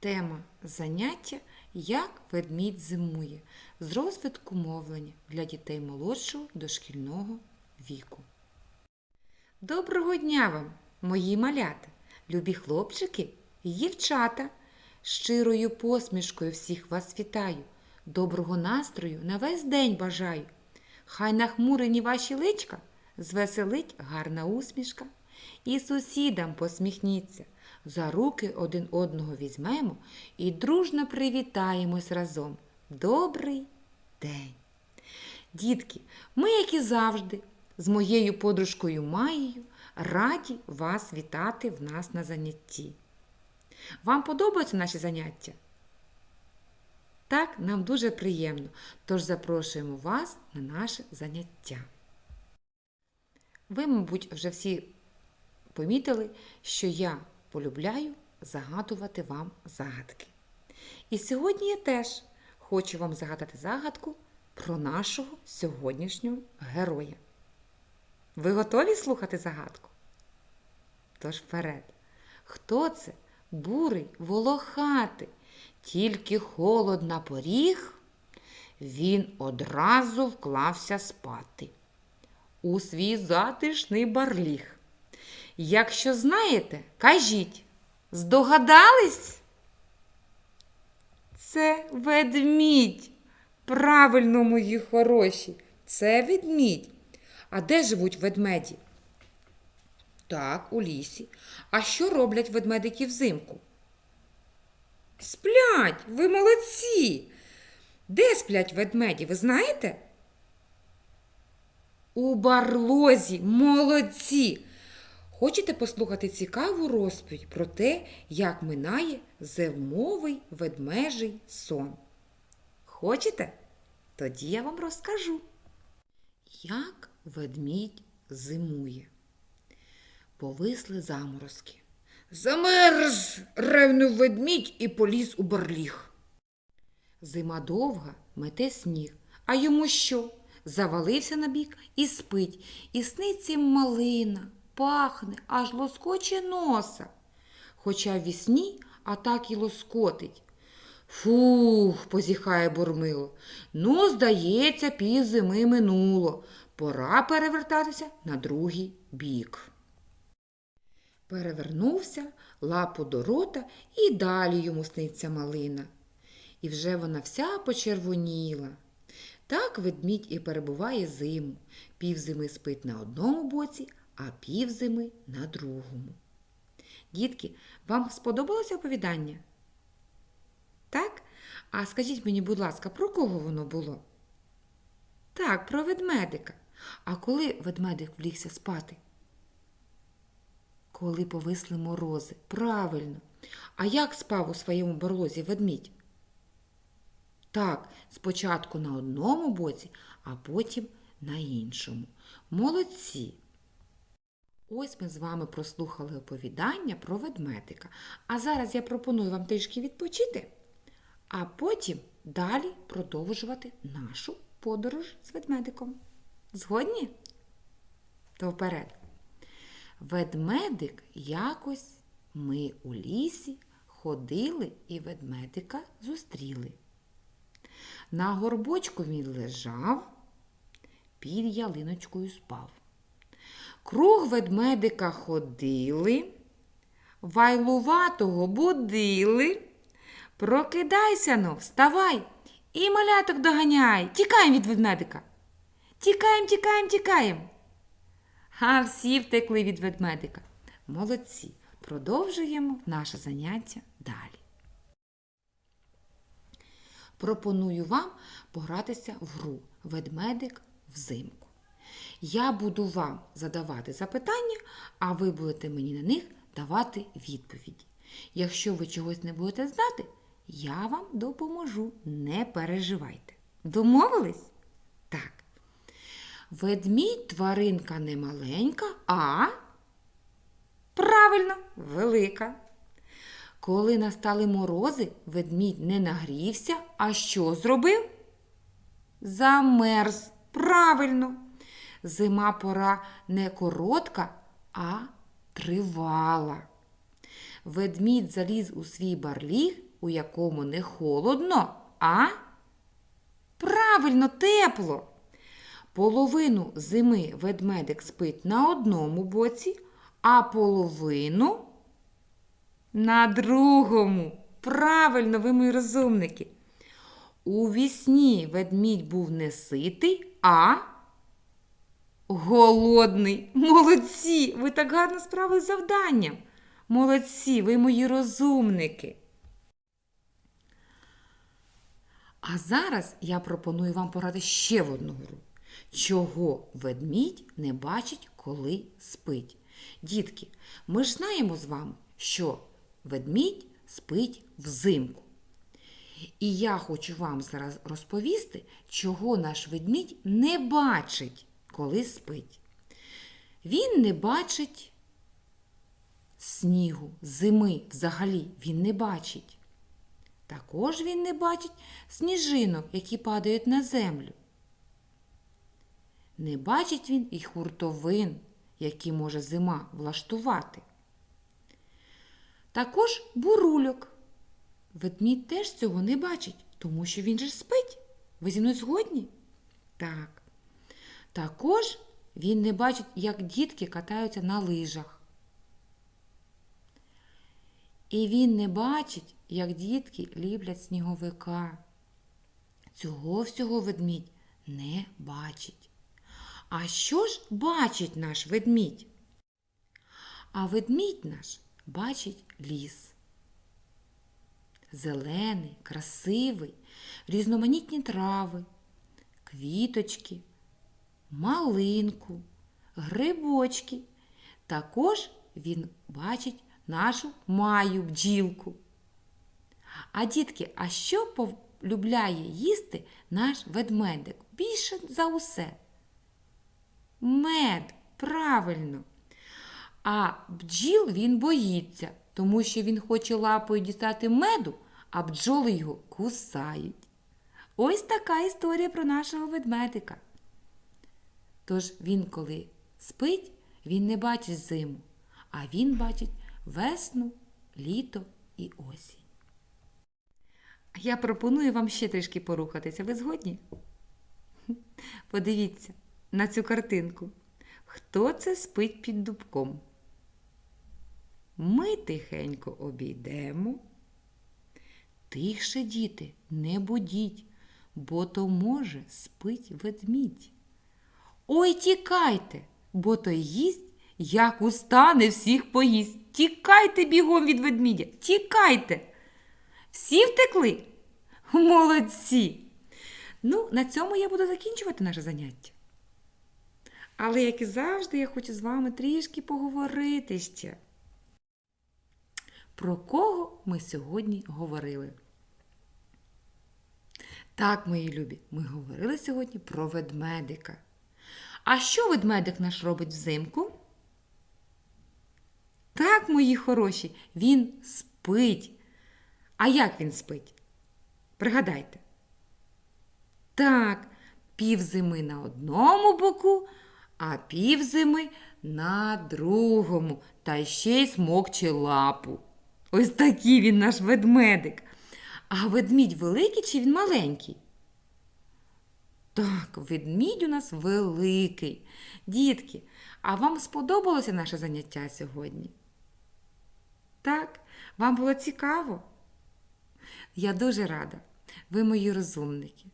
Тема заняття Як ведмідь зимує з розвитку мовлення для дітей молодшого дошкільного віку. Доброго дня вам, мої малята, любі хлопчики і дівчата. Щирою посмішкою всіх вас вітаю. Доброго настрою на весь день бажаю. Хай нахмурені ваші личка звеселить гарна усмішка. І сусідам посміхніться. За руки один одного візьмемо і дружно привітаємось разом. Добрий день! Дітки, ми, як і завжди, з моєю подружкою Маєю раді вас вітати в нас на занятті. Вам подобаються наші заняття? Так, нам дуже приємно, тож запрошуємо вас на наше заняття. Ви, мабуть, вже всі помітили, що я полюбляю загадувати вам загадки. І сьогодні я теж хочу вам загадати загадку про нашого сьогоднішнього героя. Ви готові слухати загадку? Тож вперед. Хто це? Бурий, волохатий, тільки холод на поріг, він одразу вклався спати у свій затишний барліг. Якщо знаєте, кажіть, здогадались? Це ведмідь. Правильно, мої хороші, це ведмідь. А де живуть ведмеді? Так, у лісі. А що роблять ведмедики взимку? Сплять, ви молодці. Де сплять ведмеді, ви знаєте? У барлозі, молодці. Хочете послухати цікаву розповідь про те, як минає зимовий ведмежий сон? Хочете? Тоді я вам розкажу. Як ведмідь зимує. Повисли заморозки. Замерз, ревнув ведмідь і поліз у барліг. Зима довга, мете сніг, а йому що? Завалився на бік і спить, і сниться малина, пахне, аж лоскоче носа. Хоча в вісні, а так і лоскотить. Фух, позіхає бурмило. Ну, здається, пів зими минуло. Пора перевертатися на другий бік. Перевернувся, лапу до рота і далі йому сниться малина. І вже вона вся почервоніла. Так ведмідь і перебуває зиму. Півзими спить на одному боці, а півзими на другому. Дітки, вам сподобалося оповідання? Так? А скажіть мені, будь ласка, про кого воно було? Так, про ведмедика. А коли ведмедик влігся спати? Коли повисли морози. Правильно. А як спав у своєму барлозі ведмідь? Так, спочатку на одному боці, а потім на іншому. Молодці. Ось ми з вами прослухали оповідання про ведмедика. А зараз я пропоную вам трішки відпочити, а потім далі продовжувати нашу подорож з ведмедиком. Згодні? То вперед. Ведмедик якось ми у лісі ходили і ведмедика зустріли. На горбочку він лежав, під ялиночкою спав. Круг ведмедика ходили, вайлуватого будили. Прокидайся но, вставай і маляток доганяй. Тікаємо від ведмедика. Тікаємо, тікаємо, тікаємо. А всі втекли від ведмедика. Молодці. Продовжуємо наше заняття далі. Пропоную вам погратися в гру Ведмедик взимку. Я буду вам задавати запитання, а ви будете мені на них давати відповіді. Якщо ви чогось не будете знати, я вам допоможу. Не переживайте. Домовились? Так. Ведмідь тваринка не маленька, а правильно, велика. Коли настали морози, ведмідь не нагрівся, а що зробив? Замерз. Правильно. Зима пора не коротка, а тривала. Ведмідь заліз у свій барліг у якому не холодно, а правильно тепло. Половину зими ведмедик спить на одному боці, а половину на другому. Правильно, ви мої розумники. У вісні ведмідь був не ситий, а голодний. Молодці! Ви так гарно справили завданням. Молодці, ви мої розумники. А зараз я пропоную вам пограти ще в одну гру. Чого ведмідь не бачить, коли спить. Дітки, ми ж знаємо з вами, що ведмідь спить взимку. І я хочу вам зараз розповісти, чого наш ведмідь не бачить, коли спить. Він не бачить снігу, зими взагалі він не бачить. Також він не бачить сніжинок, які падають на землю. Не бачить він і хуртовин, які може зима влаштувати. Також бурульок. Ведмідь теж цього не бачить, тому що він же спить. Ви зі мною згодні? Так. Також він не бачить, як дітки катаються на лижах. І він не бачить, як дітки ліплять сніговика. Цього всього ведмідь не бачить. А що ж бачить наш ведмідь? А ведмідь наш бачить ліс. Зелений, красивий, різноманітні трави, квіточки, малинку, грибочки. Також він бачить нашу маю бджілку. А дітки, а що полюбляє їсти наш ведмедик більше за усе? Мед, правильно. А бджіл він боїться, тому що він хоче лапою дістати меду, а бджоли його кусають. Ось така історія про нашого ведмедика. Тож він, коли спить, він не бачить зиму, а він бачить весну, літо і осінь. Я пропоную вам ще трішки порухатися. Ви згодні? Подивіться на цю картинку. Хто це спить під дубком? Ми тихенько обійдемо. Тихше, діти, не будіть, бо то, може, спить ведмідь. Ой, тікайте, бо то їсть, як устане всіх поїсть. Тікайте бігом від ведмідя, тікайте. Всі втекли? Молодці! Ну, на цьому я буду закінчувати наше заняття. Але, як і завжди, я хочу з вами трішки поговорити ще. Про кого ми сьогодні говорили? Так, мої любі, ми говорили сьогодні про ведмедика. А що ведмедик наш робить взимку? Так, мої хороші, він спить. А як він спить? Пригадайте. Так, півзими на одному боку, а півзими на другому, та ще й смокче лапу. Ось такий він наш ведмедик. А ведмідь великий чи він маленький? Так, ведмідь у нас великий. Дітки, а вам сподобалося наше заняття сьогодні? Так, вам було цікаво? Я дуже рада, ви мої розумники.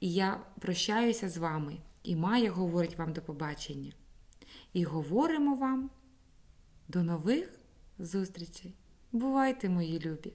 І я прощаюся з вами, і Майя говорить вам до побачення. І говоримо вам до нових зустрічей. Бувайте, мої любі!